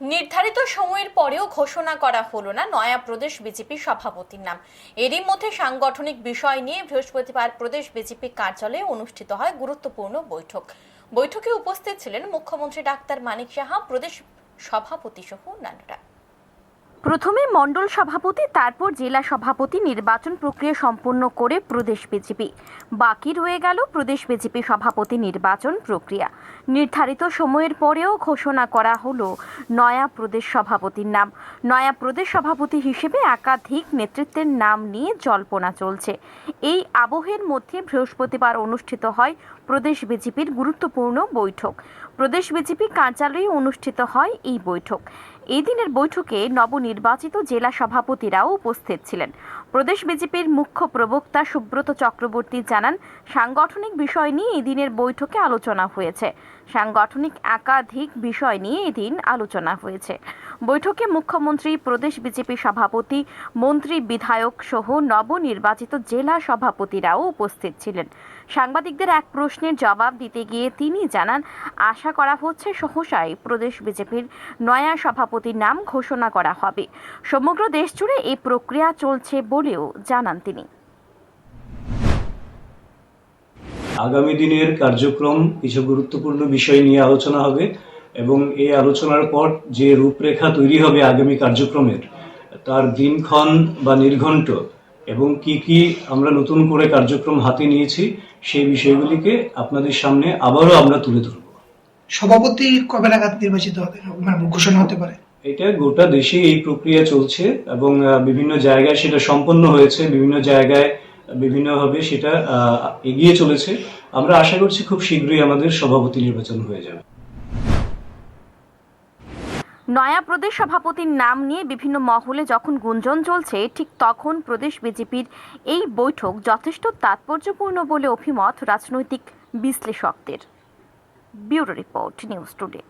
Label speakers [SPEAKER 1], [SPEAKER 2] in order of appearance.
[SPEAKER 1] নির্ধারিত সময়ের পরেও ঘোষণা করা হলো না নয়া প্রদেশ বিজেপি সভাপতির নাম। এরই মধ্যে সাংগঠনিক বিষয় নিয়ে বৃহস্পতিবার প্রদেশ বিজেপি কার্যালয়ে অনুষ্ঠিত হয় গুরুত্বপূর্ণ বৈঠক। বৈঠকে উপস্থিত ছিলেন মুখ্যমন্ত্রী ডাক্তার মানিক সাহা, প্রদেশ সভাপতি সহ অন্যান্যরা। প্রথমে মণ্ডল সভাপতি, তারপর জেলা সভাপতি নির্বাচন প্রক্রিয়া সম্পন্ন করে প্রদেশ বিজেপি। বাকি রয়ে গেল প্রদেশ বিজেপি সভাপতি নির্বাচন প্রক্রিয়া। নির্ধারিত সময়ের পরেও ঘোষণা করা হলো নয়া প্রদেশ সভাপতির নাম। নয়া প্রদেশ সভাপতি হিসেবে একাধিক নেতৃত্বের নাম নিয়ে জল্পনা চলছে। এই আবহের মধ্যে বৃহস্পতিবার অনুষ্ঠিত হয় প্রদেশ বিজেপির গুরুত্বপূর্ণ বৈঠক। প্রদেশ বিজেপি কার্যালয়ে অনুষ্ঠিত হয় এই বৈঠক। এই দিনের বৈঠকে নবনির্বাচিত জেলা সভাপতিরাও উপস্থিত ছিলেন। প্রদেশ বিজেপির মুখ্য প্রবক্তা সুব্রত চক্রবর্তী জানান, সাংগঠনিক বিষয় নিয়ে এদিনের বৈঠকে আলোচনা হয়েছে। সাংগঠনিক একাধিক বিষয় নিয়ে এদিন আলোচনা হয়েছে। বৈঠকে মুখ্যমন্ত্রী, প্রদেশ বিজেপি সভাপতি, মন্ত্রী বিধায়ক সহ নবনির্বাচিত জেলা সভাপতিরাও উপস্থিত ছিলেন। সাংবাদিকদের এক প্রশ্নের জবাব দিতে গিয়ে তিনি জানান, আশা করা হচ্ছে সহসায় প্রদেশ বিজেপির নয়া সভাপতির নাম ঘোষণা করা হবে। সমগ্র দেশ জুড়ে এই প্রক্রিয়া চলছে বলেও জানান তিনি।
[SPEAKER 2] আগামী দিনের কার্যক্রম কিছু গুরুত্বপূর্ণ বিষয় নিয়ে আলোচনা হবে। এবং এই আলোচনার পর যে রূপরেখা তৈরি হবে আগামী কার্যক্রমের তার দিনক্ষণ বা নির্ঘণ্ট এবং কি কি আমরা নতুন করে কার্যক্রম হাতে নিয়েছি সেই বিষয়গুলিকে আপনাদের সামনে আবারও আমরা তুলে ধরব।
[SPEAKER 3] সভাপতি কবে নাগাদ নির্বাচিত হবে? মানে ঘোষণা হতে পারে।
[SPEAKER 2] এটা গোটা দেশে এই প্রক্রিয়া চলছে এবং বিভিন্ন জায়গায় সেটা সম্পন্ন হয়েছে বিভিন্ন জায়গায় বিভিন্নভাবে সেটা আহ, এগিয়ে চলেছে। আমরা আশা করছি খুব শীঘ্রই আমাদের সভাপতি নির্বাচন হয়ে যাবে।
[SPEAKER 1] নয়া প্রদেশ সভাপতির নাম নিয়ে বিভিন্ন মহলে যখন গুঞ্জন চলছে, ঠিক তখন প্রদেশ বিজেপির এই বৈঠক যথেষ্ট তাৎপর্যপূর্ণ বলে অভিমত রাজনৈতিক বিশ্লেষকদের। Bureau report, news today.